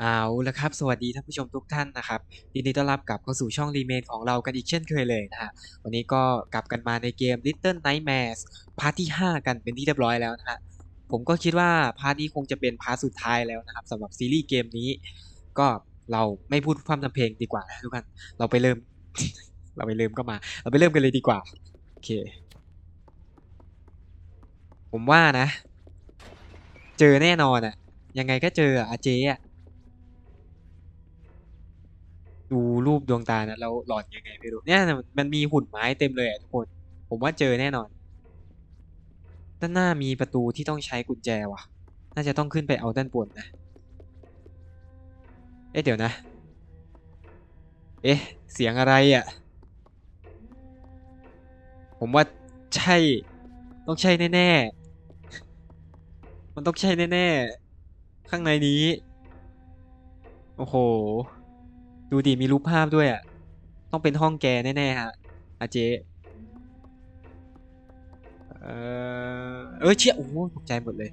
เอาละครับ สวัสดีท่านผู้ชมทุกท่านนะครับยินดีต้อนรับกลับเข้าสู่ช่องรีเมคของเรากันอีกเช่นเคยเลยนะฮะวันนี้ก็กลับกันมาในเกม Little Nightmares พาร์ทที่ 5 กันเป็นที่เรียบร้อยแล้วนะฮะผมก็คิดว่าพาร์ทนี้คงจะเป็นพาร์ทสุดท้ายแล้วนะครับสำหรับซีรีส์เกมนี้ ก็เราไม่พูดพร่ำทำเพลงดีกว่านะทุกท่านเราไปเริ่ม เราไปเริ่มก็มา เราไปเริ่มกันเลยดีกว่าโอเค ผมว่านะ เจอแน่นอนอะยังไงก็เจออะเจอะ ดูรูปดวงตานะแล้วหลอนยังไงไม่รู้เนี่ยมันมีหุ่นไม้เต็มเลยอะทุกคน ผมว่าเจอแน่นอน ด้านหน้ามีประตูที่ต้องใช้กุญแจว่ะ น่าจะต้องขึ้นไปเอาด้านบนนะ เอ๊ะเดี๋ยวนะ เอ๊ะ เสียงอะไรอะ่ะ ผมว่าใช่ ต้องใช่แน่ๆ มันต้องใช่แน่ๆ ข้างในนี้ โอ้โห ดูดิมีรูปภาพด้วยอะ ต้องเป็นห้องแกแน่ๆฮะอาเจเออเออเชี่ยโอ้โหตกใจหมดเลย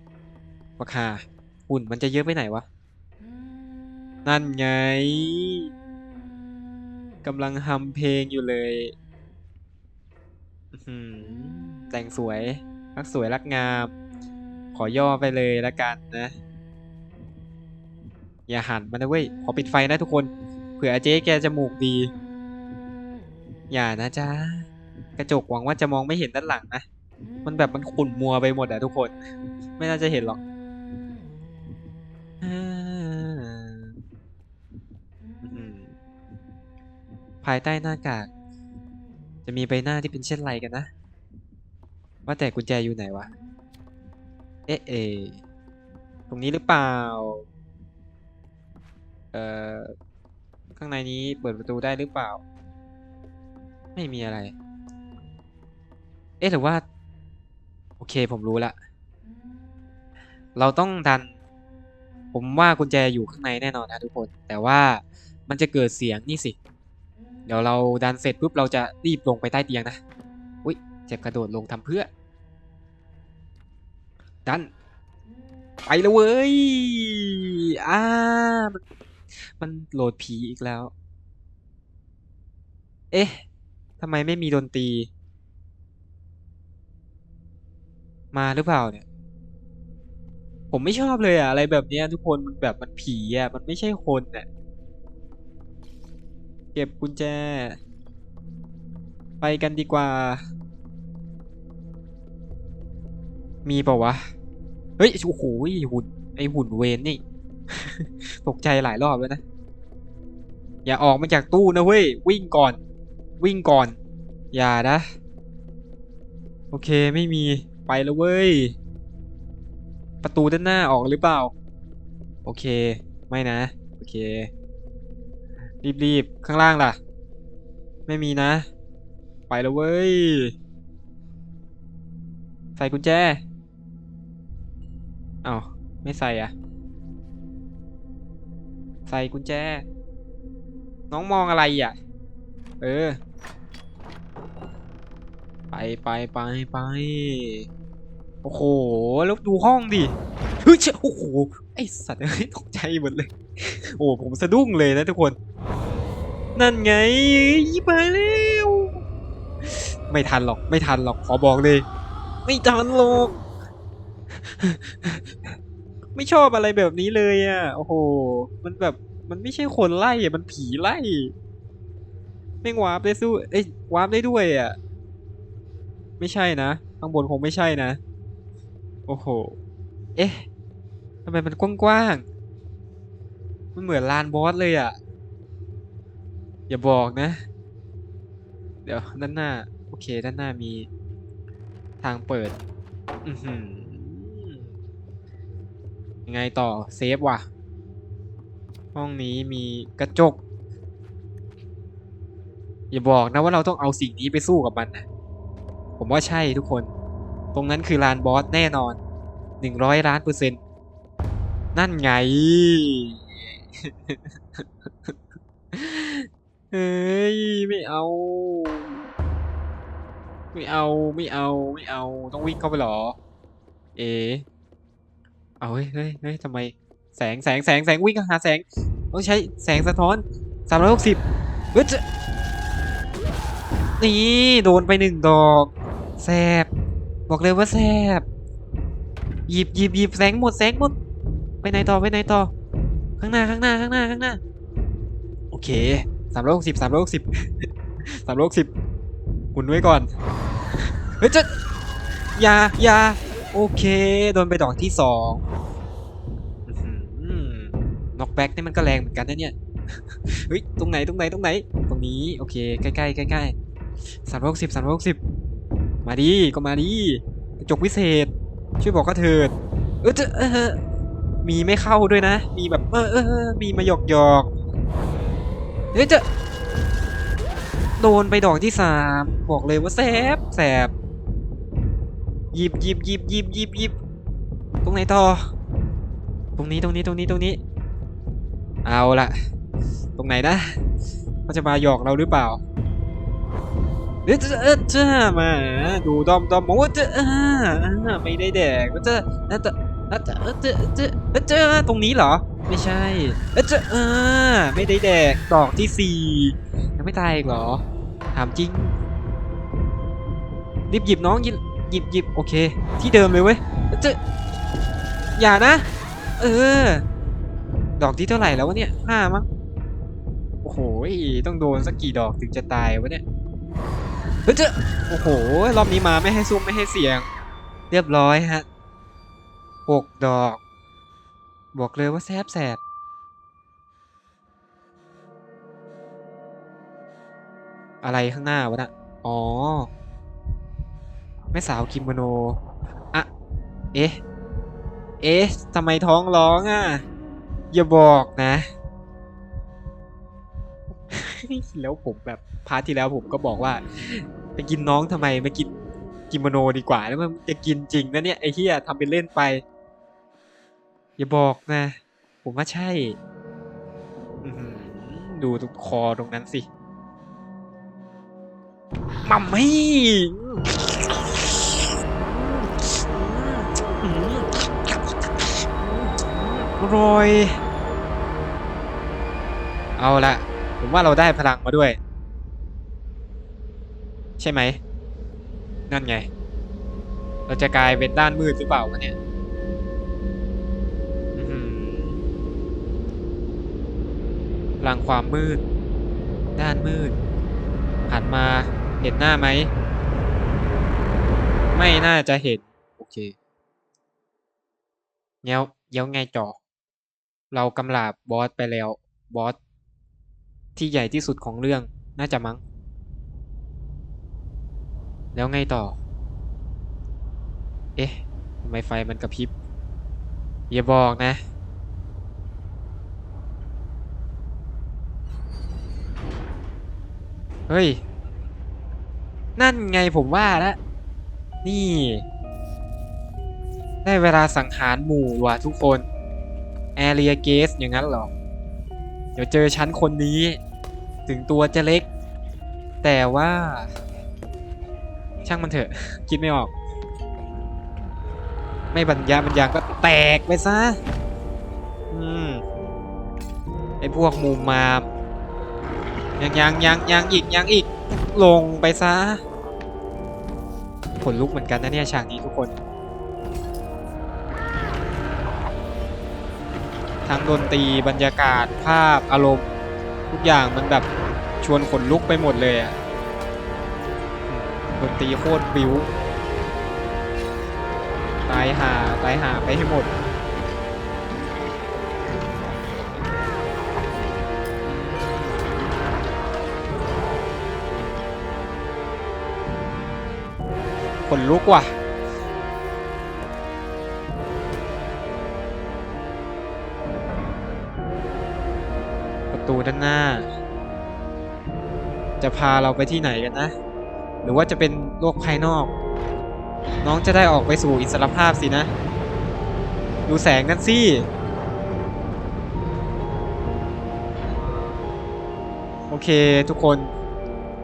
ราคาหุ่นมันจะเยอะไปไหนวะ นั่นไงกำลังฮัมเพลงอยู่เลยแต่งสวย รักสวยรักงาม ขอย่อไปเลยละกันนะ อย่าหันมันนะเว้ย ขอปิดไฟนะทุกคน เผื่อเจ๊แกจมูกดี อย่านะจ๊ะ กระจกหวังว่าจะมองไม่เห็นด้านหลังนะ มันแบบมันขุ่นมัวไปหมดอะทุกคน ไม่น่าจะเห็นหรอกภายใต้หน้ากาก จะมีใบหน้าที่เป็นเช่นไรกันนะ ว่าแต่กุญแจอยู่ไหนวะ เอ๊ะเอตรงนี้หรือเปล่า เอ่อ ข้างในนี้เปิดประตูได้หรือเปล่า ไม่มีอะไร เอ๊ะหรือว่า โอเคผมรู้ละ เราต้องดัน ผมว่ากุญแจอยู่ข้างในแน่นอนนะทุกคน แต่ว่ามันจะเกิดเสียงนี่สิ เดี๋ยวเราดันเสร็จปุ๊บเราจะรีบลงไปใต้เตียงนะ อุ้ยเจ็บกระโดดลงทำเพื่อ ดัน ไปแล้วเว้ย อ่า มันโหลดผีอีกแล้ว เอ๊ะทำไมไม่มีดนตรี มาหรือเปล่าเนี่ย ผมไม่ชอบเลยอะอะไรแบบเนี้ยทุกคนมันแบบมันผีอะมันไม่ใช่คนอะเก็บกุญแจ ไปกันดีกว่า มีเปล่าวะ เฮ้ย โอ้โหหุ่นไอหุ่นเวนนี่ ตกใจหลายรอบแล้วนะ อย่าออกมาจากตู้นะเว้ย วิ่งก่อน วิ่งก่อน อย่านะ โอเคไม่มีไปแล้วเว้ย ประตูด้านหน้าออกหรือเปล่า โอเค ไม่นะ โอเค รีบๆ ข้างล่างล่ะ ไม่มีนะ ไปแล้วเว้ย ใส่กุญแจ เอ้าไม่ใส่อะ ใส่กุญแจ น้องมองอะไรอะ เออ ไปไปไปไป โอ้โห แล้วดูห้องดิ เฮ้ยเชโอ้โห ไอสัตว์เอ้ยตกใจหมดเลย โอ้ผมสะดุ้งเลยนะทุกคน นั่นไงมาแล้ว ไม่ทันหรอก ไม่ทันหรอก ขอบอกเลย ไม่ทันหรอก ไม่ชอบอะไรแบบนี้เลยอะ โอ้โห มันแบบ มันไม่ใช่คนไล่อะ มันผีไล่แม่งวาร์ปได้สู้ เอ้ยวาร์ปได้ด้วยอะ ไม่ใช่นะ ข้างบนคงไม่ใช่นะ โอ้โห เอ๊ะทำไมมันกว้างๆ มันเหมือนลานบอสเลยอะ อย่าบอกนะ เดี๋ยวด้านหน้า โอเค ด้านหน้ามีทางเปิด อือหือ ยังไงต่อเซฟว่ะ ห้องนี้มีกระจก อย่าบอกนะว่าเราต้องเอาสิ่งนี้ไปสู้กับมันนะผมว่าใช่ทุกคน ตรงนั้นคือลานบอสแน่นอนหนึ่งร้อยล้านเปอร์เซ็นต์นั่นไง เฮ้ย ไม่เอา ไม่เอา ไม่เอา ไม่เอา ต้องวิ่งเข้าไปหรอ เอ๋ เอาเฮ้ยเฮ้ยเฮ้ยทำไมแสงแสงแสงแสงวิ่งหาแสงต้องใช้แสงสะท้อนสามร้อยหกสิบเฮ้ยจะนี่โดนไปหนึ่งดอกแสบบอกเลยว่าแสบหยิบหยิบหยิบแสงหมดแสงหมดไปไหนต่อไปไหนต่อ ข้างหน้าข้างหน้าข้างหน้าข้างหน้า โอเคสามร้อยหกสิบสามร้อยหกสิบสามร้อยหกสิบหมุนไว้ก่อน เฮ้ยจะอยาอยา โอเค โดนไปดอกที่สองน็อกแบ็กนี่มันก็แรงเหมือนกันนะเนี่ย เฮ้ย ตรงไหน ตรงไหน ตรงไหน ตรงนี้ โอเค ใกล้ใกล้ใกล้ใกล้สามร้อยหกสิบสามร้อยหกสิบมาดีก็มาดีกระจกวิเศษ ช่วยบอกก็เถิด เออจะเออมีไม่เข้าด้วยนะ มีแบบ เออเออมีมาหยอกหยอกเฮ้ยจะโดนไปดอกที่สามบอกเลยว่าแสบแสบ หยิบหยิบหยิบหยิบหยิบหยิบตรงไหนต่อ ตรงนี้ตรงนี้ตรงนี้ตรงนี้ เอาละตรงไหนนะเขาจะมาหยอกเราหรือเปล่าเอ้ยเจ้าเอ้ยเจ้ามาดูดอมดอมบอกว่าเจ้าไม่ได้แดกว่าเจ้าเอ้ยเจ้าเอ้ยเจอเจ้าเจ้าเอ้ยเจ้าตรงนี้เหรอ ไม่ใช่เอ้ยเจ้าอ่าไม่ได้แดกดอกที่สี่ยังไม่ตายอีกเหรอ ถามจริงรีบหยิบน้องยิบ หยิบหยิบโอเค ที่เดิมเลยเว้ยจะอย่านะ เออ ดอกที่เท่าไหร่แล้ววะเนี่ยห้ามั้งโอ้โหต้องโดนสักกี่ดอกถึงจะตายวะเนี่ยเฮ้ยเจะโอ้โห รอบนี้มาไม่ให้ซุ่มไม่ให้เสียง เรียบร้อยฮะหกดอก บอกเลยว่าแซบแสบอะไรข้างหน้าวะนะอ๋อ ม่สาวกิโมโนอะเอ๊ะ เอ๊ะทำไมท้องร้องอะ อย่าบอกนะ แล้วผมแบบพาร์ทที่แล้วผมก็บอกว่า ไปกินน้องทำไมมากินกิโมโนดีกว่า แล้วมันจะกินจริงนะเนี่ยไอ้เฮียทำเป็นเล่นไป อย่าบอกนะ ผมว่าใช่ ดูตรงคอตรงนั้นสิมัมมี่ ร่อยเอาละผมว่าเราได้พลังมาด้วย ใช่ไหม นั่นไง เราจะกลายเป็นด้านมืดหรือเปล่าวะเนี่ยอื้อหือพลังความมืด ด้านมืดหันมาเห็นหน้าไหม ไม่น่าจะเห็น โอเค เงี้ยวเงี้ยวไงจ่อ เรากำลาบบอสไปแล้วบอสที่ใหญ่ที่สุดของเรื่องน่าจะมั้ง แล้วไงต่อ เอ๊ะทำไมไฟมันกระพริบ อย่าบอกนะ เฮ้ย นั่นไงผมว่าแล้วนี่ ได้เวลาสังหารหมู่ว่ะทุกคนแอเรียเกสอย่างนั้นหรอ เดี๋ยวเจอชั้นคนนี้ ถึงตัวจะเล็ก แต่ว่า ช่างมันเถอะ คิดไม่ออก ไม่บรรยาบรรยังก็แตกไปซะ อืม ไอพวกมูมามยังยังยังยังอีกยังอีก ลงไปซะขนลุกเหมือนกันนะเนี่ยฉากนี้ทุกคน ทั้งดนตรีบรรยากาศภาพอารมณ์ ทุกอย่างมันแบบชวนขนลุกไปหมดเลยอะดนตรีโคตรบิวตายหาตายหาไปให้หมด ขนลุกว่ะ ตูด้านหน้า จะพาเราไปที่ไหนกันนะ หรือว่าจะเป็นโลกภายนอก น้องจะได้ออกไปสู่อิสรภาพสินะ ดูแสงนั่นสิโอเคทุกคน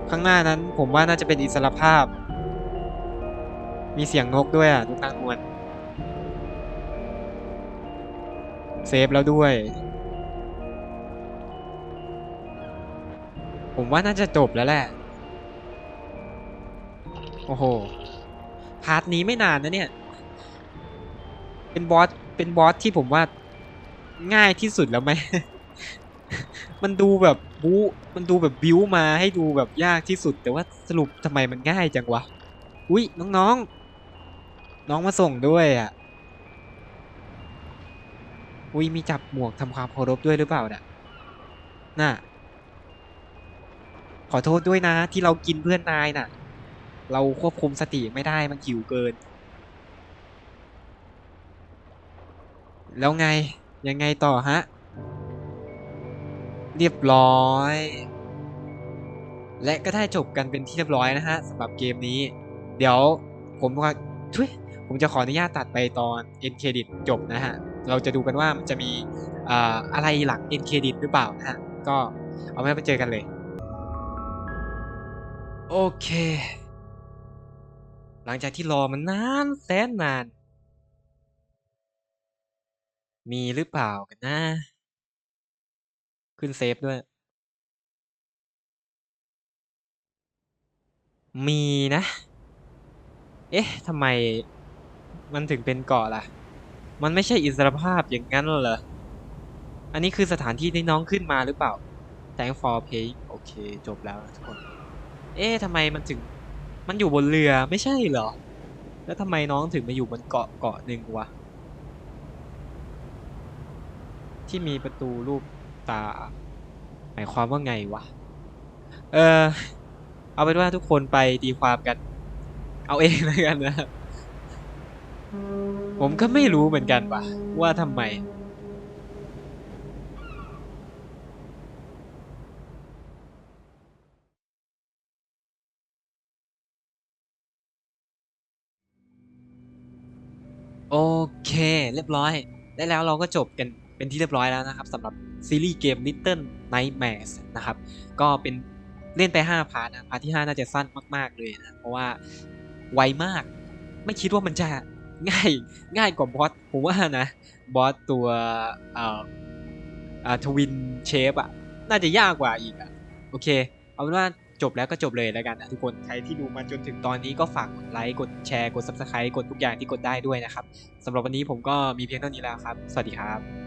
ข้างหน้านั้นผมว่าน่าจะเป็นอิสรภาพ มีเสียงนกด้วยอะทุกนางนวลเซฟแล้วด้วย ผมว่าน่าจะจบแล้วแหละ โอ้โห พาร์ทนี้ไม่นานนะเนี่ย เป็นบอส เป็นบอสที่ผมว่าง่ายที่สุดแล้วไหม มันดูแบบบูมันดูแบบบิวมาให้ดูแบบยากที่สุด แต่ว่าสรุปทำไมมันง่ายจังวะ อุ้ยน้องๆ น้องมาส่งด้วยอะ อุ้ยมีจับหมวกทำความเคารพด้วยหรือเปล่าน่ะ น่ะ ขอโทษด้วยนะ ที่เรากินเพื่อนนายน่ะ เราควบคุมสติไม่ได้มันหิวเกิน แล้วไงยังไงต่อฮะ เรียบร้อย และก็ได้จบกันเป็นที่เรียบร้อยนะฮะสำหรับเกมนี้ เดี๋ยวผมก็ทุยผมจะขออนุญาตตัดไปตอน end credit จบนะฮะ เราจะดูกันว่ามันจะมีออะไรหลัง end credit หรือเปล่านะฮะ ก็เอาไว้ไปเจอกันเลย โอเค หลังจากที่รอมันนานแสนนาน มีหรือเปล่ากันนะ ขึ้นเซฟด้วย มีนะ เอ๊ะทำไมมันถึงเป็นเกาะล่ะ มันไม่ใช่อิสรภาพอย่างนั้นเหรอ อันนี้คือสถานที่ที่น้องขึ้นมาหรือเปล่า Thank for paying โอเค จบแล้วนะทุกคน เอ๊ะทำไมมันถึง มันอยู่บนเรือไม่ใช่เหรอ แล้วทำไมน้องถึงมาอยู่บนเกาะเกาะหนึ่งวะ ที่มีประตูรูปตา หมายความว่าไงวะ เออ เอาเป็นว่าทุกคนไปตีความกัน เอาเองแล้วกันนะครับ ผมก็ไม่รู้เหมือนกันว่ะว่าทำไม เค เรียบร้อย ได้แล้วเราก็จบกันเป็นที่เรียบร้อยแล้วนะครับสำหรับซีรีส์เกม Little Nightmares นะครับ ก็เป็นเล่นไป 5 พาร์ทนะพาร์ทที่ 5 น่าจะสั้นมาก ๆ เลยนะ เพราะว่าไวมาก ไม่คิดว่ามันจะง่ายง่ายกว่าบอสผมว่านะ บอสตัวเอ่ออ่าทวินเชฟอะน่าจะยากกว่าอีกอะโอเค เอาเป็นว่า จบแล้วก็จบเลยแล้วกันนะทุกคนใครที่ดูมาจนถึงตอนนี้ก็ฝากกดไลค์กดแชร์กด Subscribe กดทุกอย่างที่กดได้ด้วยนะครับสำหรับวันนี้ผมก็มีเพียงเท่านี้แล้วครับ สวัสดีครับ